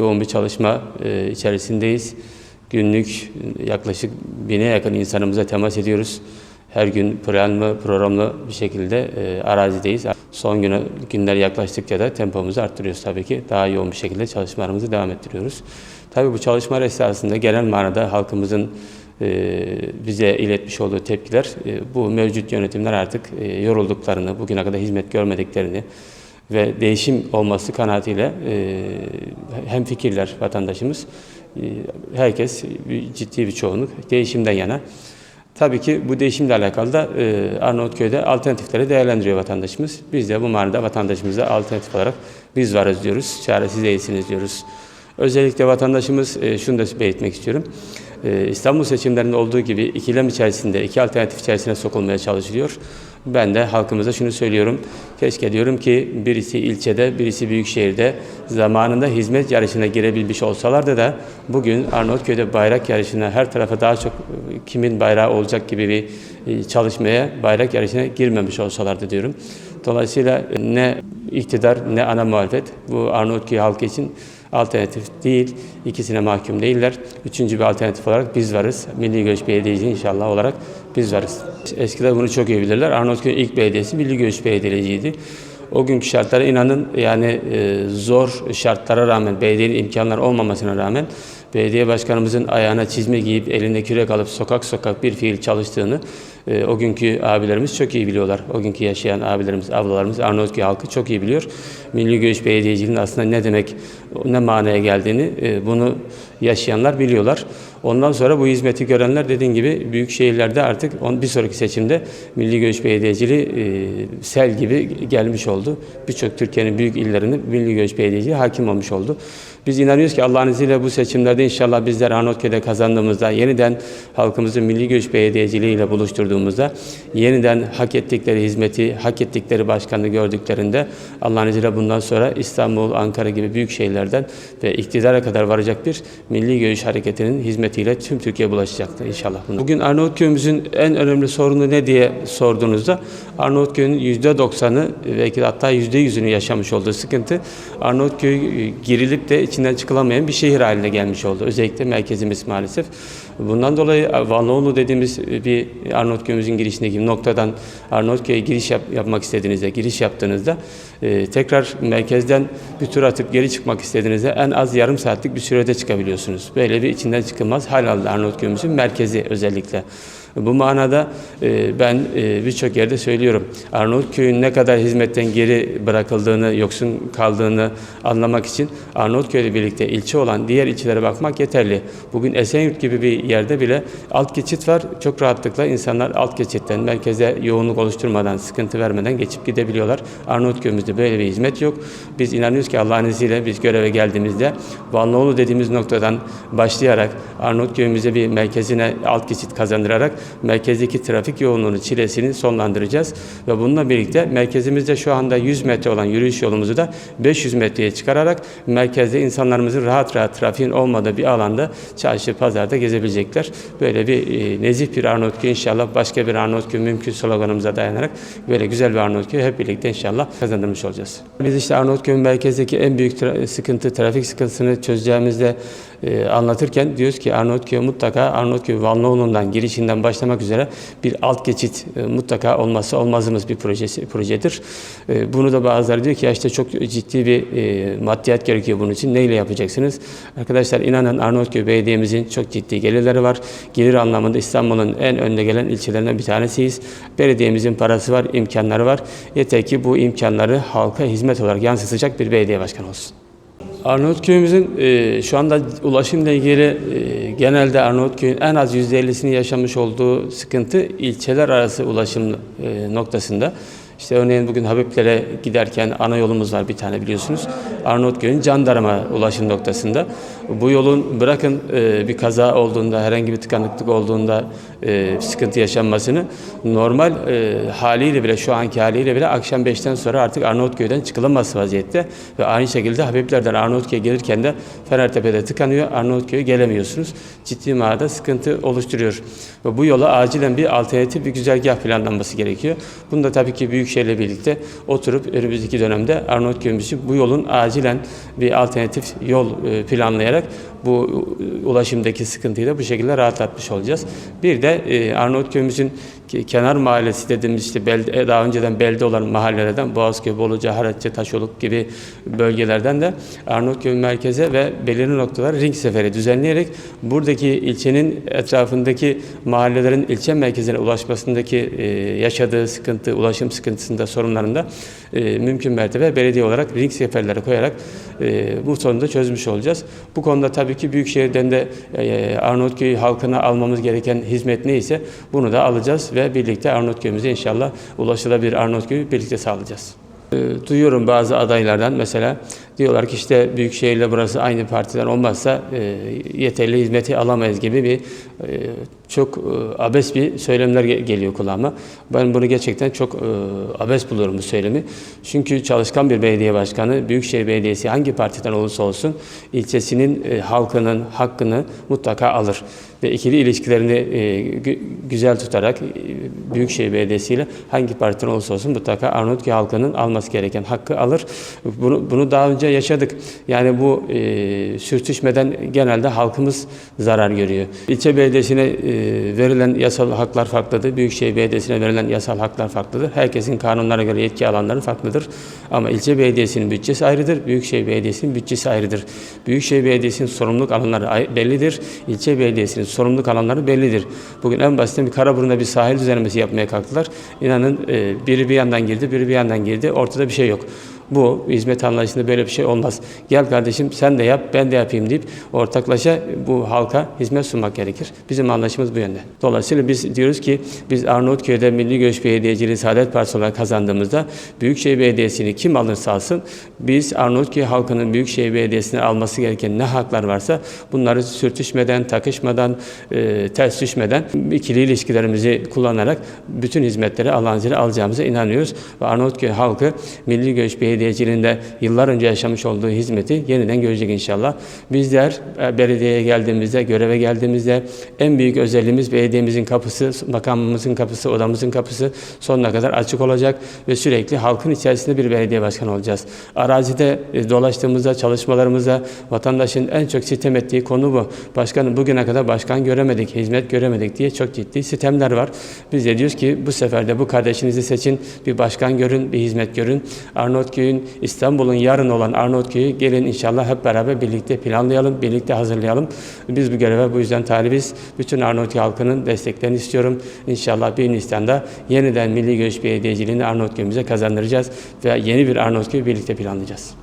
Yoğun bir çalışma e, içerisindeyiz. Günlük yaklaşık bine yakın insanımıza temas ediyoruz. Her gün planlı, programlı bir şekilde e, arazideyiz. Son güne, günler yaklaştıkça da tempomuzu arttırıyoruz tabii ki. Daha yoğun bir şekilde çalışmalarımızı devam ettiriyoruz. Tabii bu çalışmalar esasında genel manada halkımızın e, bize iletmiş olduğu tepkiler, e, bu mevcut yönetimler artık yorulduklarını, bugüne kadar hizmet görmediklerini, ve değişim olması kanaatiyle e, hem fikirler vatandaşımız e, herkes ciddi bir çoğunluk değişimden yana. Tabii ki bu değişimle alakalı da e, Arnavutköy'de alternatifleri değerlendiriyor vatandaşımız. Biz de bu manada vatandaşımıza alternatif olarak biz varız diyoruz, çaresiz değilsiniz diyoruz. Özellikle vatandaşımız şunu da belirtmek istiyorum. İstanbul seçimlerinde olduğu gibi ikilem içerisinde, iki alternatif içerisine sokulmaya çalışılıyor. Ben de halkımıza şunu söylüyorum. Keşke diyorum ki birisi ilçede, birisi büyükşehirde zamanında hizmet yarışına girebilmiş olsalardı da bugün Arnavutköy'de bayrak yarışına her tarafa daha çok e, kimin bayrağı olacak gibi bir e, çalışmaya bayrak yarışına girmemiş olsalardı diyorum. Dolayısıyla ne iktidar ne ana muhalefet bu Arnavutköy halkı için alternatif değil. İkisine mahkum değiller. Üçüncü bir alternatif olarak biz varız. Milli Görüş Belediyeci inşallah olarak biz varız. Eskiler bunu çok iyi bilirler. Arnavutköy'ün ilk belediyesi Milli Görüş Belediyeciydi. O günkü şartlara inanın yani e, zor şartlara rağmen, belediyenin imkanları olmamasına rağmen belediye başkanımızın ayağına çizme giyip elinde kürek alıp sokak sokak bir fiil çalıştığını e, o günkü abilerimiz çok iyi biliyorlar. O günkü yaşayan abilerimiz, ablalarımız Arnavutköy halkı çok iyi biliyor. Milli Görüş Belediyeciliğinin aslında ne demek, ne manaya geldiğini e, bunu yaşayanlar biliyorlar. Ondan sonra bu hizmeti görenler dediğim gibi büyük şehirlerde artık on, bir sonraki seçimde Milli Görüş Belediyeciliği e, sel gibi gelmiş oldu. Birçok Türkiye'nin büyük illerinde Milli Görüş Belediyeciliği hakim olmuş oldu. Biz inanıyoruz ki Allah'ın izniyle bu seçimlerde inşallah bizler Arnavutköy'de kazandığımızda yeniden halkımızı Milli Görüş Belediyeciliği ile buluşturduğumuzda yeniden hak ettikleri hizmeti, hak ettikleri başkanlığı gördüklerinde Allah'ın izniyle bundan sonra İstanbul, Ankara gibi büyük şehirlerden ve iktidara kadar varacak bir Milli Görüş Hareketi'nin hizmetiyle tüm Türkiye bulaşacaktır inşallah. Bugün Arnavutköy'ümüzün en önemli sorunu ne diye sorduğunuzda Arnavutköy'ün %90'ı belki hatta %100'ünü yaşamış olduğu sıkıntı Arnavutköy girilip de içinden çıkılamayan bir şehir haline gelmiş oldu. Özellikle merkezimiz maalesef. Bundan dolayı Vanlıoğlu dediğimiz bir Arnavutköy'ümüzün girişindeki noktadan Arnavutköy'e giriş yap, yapmak istediğinizde, giriş yaptığınızda e, tekrar merkezden bir tur atıp geri çıkmak istediğinizde en az yarım saatlik bir sürede çıkabiliyorsunuz. Böyle bir içinden çıkılmaz hal aldı Arnavutköy'ümüzün merkezi özellikle. Bu manada e, ben e, birçok yerde söylüyorum. Arnavutköy'ün ne kadar hizmetten geri bırakıldığını, yoksun kaldığını anlamak için Arnavutköy'le birlikte ilçe olan diğer ilçelere bakmak yeterli. Bugün Esenyurt gibi bir yerde bile alt geçit var. Çok rahatlıkla insanlar alt geçitten merkeze yoğunluk oluşturmadan, sıkıntı vermeden geçip gidebiliyorlar. Arnavutköy'ümüzde böyle bir hizmet yok. Biz inanıyoruz ki Allah'ın izniyle biz göreve geldiğimizde Vanlıoğlu dediğimiz noktadan başlayarak Arnavutköy'ümüze bir merkezine alt geçit kazandırarak merkezdeki trafik yoğunluğunu, çilesini sonlandıracağız. Ve bununla birlikte merkezimizde şu anda 100 metre olan yürüyüş yolumuzu da 500 metreye çıkararak merkezde insanlarımızın rahat rahat trafiğin olmadığı bir alanda çarşı, pazarda gezebilecekler. Böyle bir e, nezih bir Arnavutköy inşallah başka bir Arnavutköy mümkün sloganımıza dayanarak böyle güzel bir Arnavutköy hep birlikte inşallah kazandırmış olacağız. Biz işte Arnavutköy'ün merkezdeki en büyük tra- sıkıntı, trafik sıkıntısını çözeceğimizde e, anlatırken diyoruz ki Arnavutköy mutlaka Arnavutköy Vanlıoğlu'ndan girişinden başlamak üzere bir alt geçit e, mutlaka olması olmazımız bir projesi projedir. E, bunu da bazıları diyor ki ya işte çok ciddi bir e, maddiyat gerekiyor bunun için. Neyle yapacaksınız? Arkadaşlar inanın Arnavutköy Belediye'mizin çok ciddi gelirleri var. Gelir anlamında İstanbul'un en önde gelen ilçelerinden bir tanesiyiz. Belediyemizin parası var, imkanları var. Yeter ki bu imkanları halka hizmet olarak yansıtacak bir belediye başkanı olsun. Arnavutköy'ümüzün e, şu anda ulaşımla ilgili e, genelde Arnavutköy'ün en az %50'sini yaşamış olduğu sıkıntı ilçeler arası ulaşım e, noktasında. İşte örneğin bugün Habiblere giderken ana yolumuz var bir tane biliyorsunuz. Arnavutköy'ün Candarma ulaşım noktasında. Bu yolun bırakın e, bir kaza olduğunda, herhangi bir tıkanıklık olduğunda e, sıkıntı yaşanmasını normal e, haliyle bile şu anki haliyle bile akşam 5'ten sonra artık Arnavutköy'den çıkılamaz vaziyette. Ve aynı şekilde Habibler'den Arnavutköy'e gelirken de Fenertepe'de tıkanıyor. Arnavutköy'e gelemiyorsunuz. Ciddi manada sıkıntı oluşturuyor. Ve bu yola acilen bir alternatif bir güzergah planlanması gerekiyor. Bunu da tabii ki Büyükşehir'le birlikte oturup önümüzdeki dönemde Arnavutköy'ümüzü bu yolun acil acilen bir alternatif yol e, planlayarak bu e, ulaşımdaki sıkıntıyı da bu şekilde rahatlatmış olacağız. Bir de e, Arnavutköy'ümüzün ke- kenar mahallesi dediğimiz işte belde, daha önceden belde olan mahallelerden Boğazköy, Boluca, Haratçı, Taşoluk gibi bölgelerden de Arnavutköy merkeze ve belirli noktalara ring seferi düzenleyerek buradaki ilçenin etrafındaki mahallelerin ilçe merkezine ulaşmasındaki e, yaşadığı sıkıntı, ulaşım sıkıntısında sorunlarında e, mümkün mertebe belediye olarak ring seferleri koyarak e, bu sorunu da çözmüş olacağız. Bu konuda tabii ki Büyükşehir'den de e, Arnavutköy halkına almamız gereken hizmet neyse bunu da alacağız ve birlikte Arnavutköy'ümüze inşallah ulaşılabilir Arnavutköy'ü birlikte sağlayacağız. E, Duyuyorum bazı adaylardan mesela diyorlar ki işte Büyükşehir'le burası aynı partiden olmazsa e, yeterli hizmeti alamayız gibi bir e, çok e, abes bir söylemler ge- geliyor kulağıma. Ben bunu gerçekten çok e, abes buluyorum bu söylemi. Çünkü çalışkan bir belediye başkanı, Büyükşehir Belediyesi hangi partiden olursa olsun ilçesinin e, halkının hakkını mutlaka alır. Ve ikili ilişkilerini e, gü- güzel tutarak e, Büyükşehir Belediyesi ile hangi partiden olursa olsun mutlaka Arnavutköy halkının alması gereken hakkı alır. Bunu, bunu daha önce yaşadık. Yani bu e, sürtüşmeden genelde halkımız zarar görüyor. İlçe belediyesine e, verilen yasal haklar farklıdır. Büyükşehir Belediyesi'ne verilen yasal haklar farklıdır. Herkesin kanunlara göre yetki alanları farklıdır. Ama ilçe belediyesinin bütçesi ayrıdır. Büyükşehir Belediyesi'nin bütçesi ayrıdır. Büyükşehir Belediyesi'nin sorumluluk alanları bellidir. İlçe Belediyesi'nin sorumluluk alanları bellidir. Bugün en basitinden bir Karaburun'da bir sahil düzenlemesi yapmaya kalktılar. İnanın e, biri bir yandan girdi, biri bir yandan girdi. Ortada bir şey yok. Bu hizmet anlayışında böyle bir şey olmaz. Gel kardeşim sen de yap, ben de yapayım deyip ortaklaşa bu halka hizmet sunmak gerekir. Bizim anlayışımız bu yönde. Dolayısıyla biz diyoruz ki biz Arnavutköy'de Milli Görüş Belediyeciliği Saadet Partisi olarak kazandığımızda Büyükşehir Belediyesi'ni kim alırsa alsın biz Arnavutköy halkının Büyükşehir Belediyesi'ne alması gereken ne haklar varsa bunları sürtüşmeden, takışmadan, e, ters düşmeden ikili ilişkilerimizi kullanarak bütün hizmetleri Allah'ın alacağımıza inanıyoruz. Ve Arnavutköy halkı Milli Görüş Belediyeciliğinde yıllar önce yaşamış olduğu hizmeti yeniden görecek inşallah. Bizler e, belediyeye geldiğimizde, göreve geldiğimizde en büyük özelliğimiz belediyemizin kapısı, makamımızın kapısı, odamızın kapısı sonuna kadar açık olacak ve sürekli halkın içerisinde bir belediye başkanı olacağız. Arazide e, dolaştığımızda, çalışmalarımızda vatandaşın en çok sitem ettiği konu bu. Başkanım bugüne kadar başkan göremedik, hizmet göremedik diye çok ciddi sitemler var. Biz de diyoruz ki bu sefer de bu kardeşinizi seçin, bir başkan görün, bir hizmet görün. Arnavutköy'ün, İstanbul'un yarın olan Arnavutköy'ü gelin inşallah hep beraber birlikte planlayalım, birlikte hazırlayalım. Biz bu göreve bu yüzden talibiz. Bütün Arnavutköy halkının desteklerini istiyorum. İnşallah 1 Nisan'da yeniden Milli Görüş Belediyeciliğini Arnavutköy'ümüze kazandıracağız ve yeni bir Arnavutköy birlikte planlayacağız.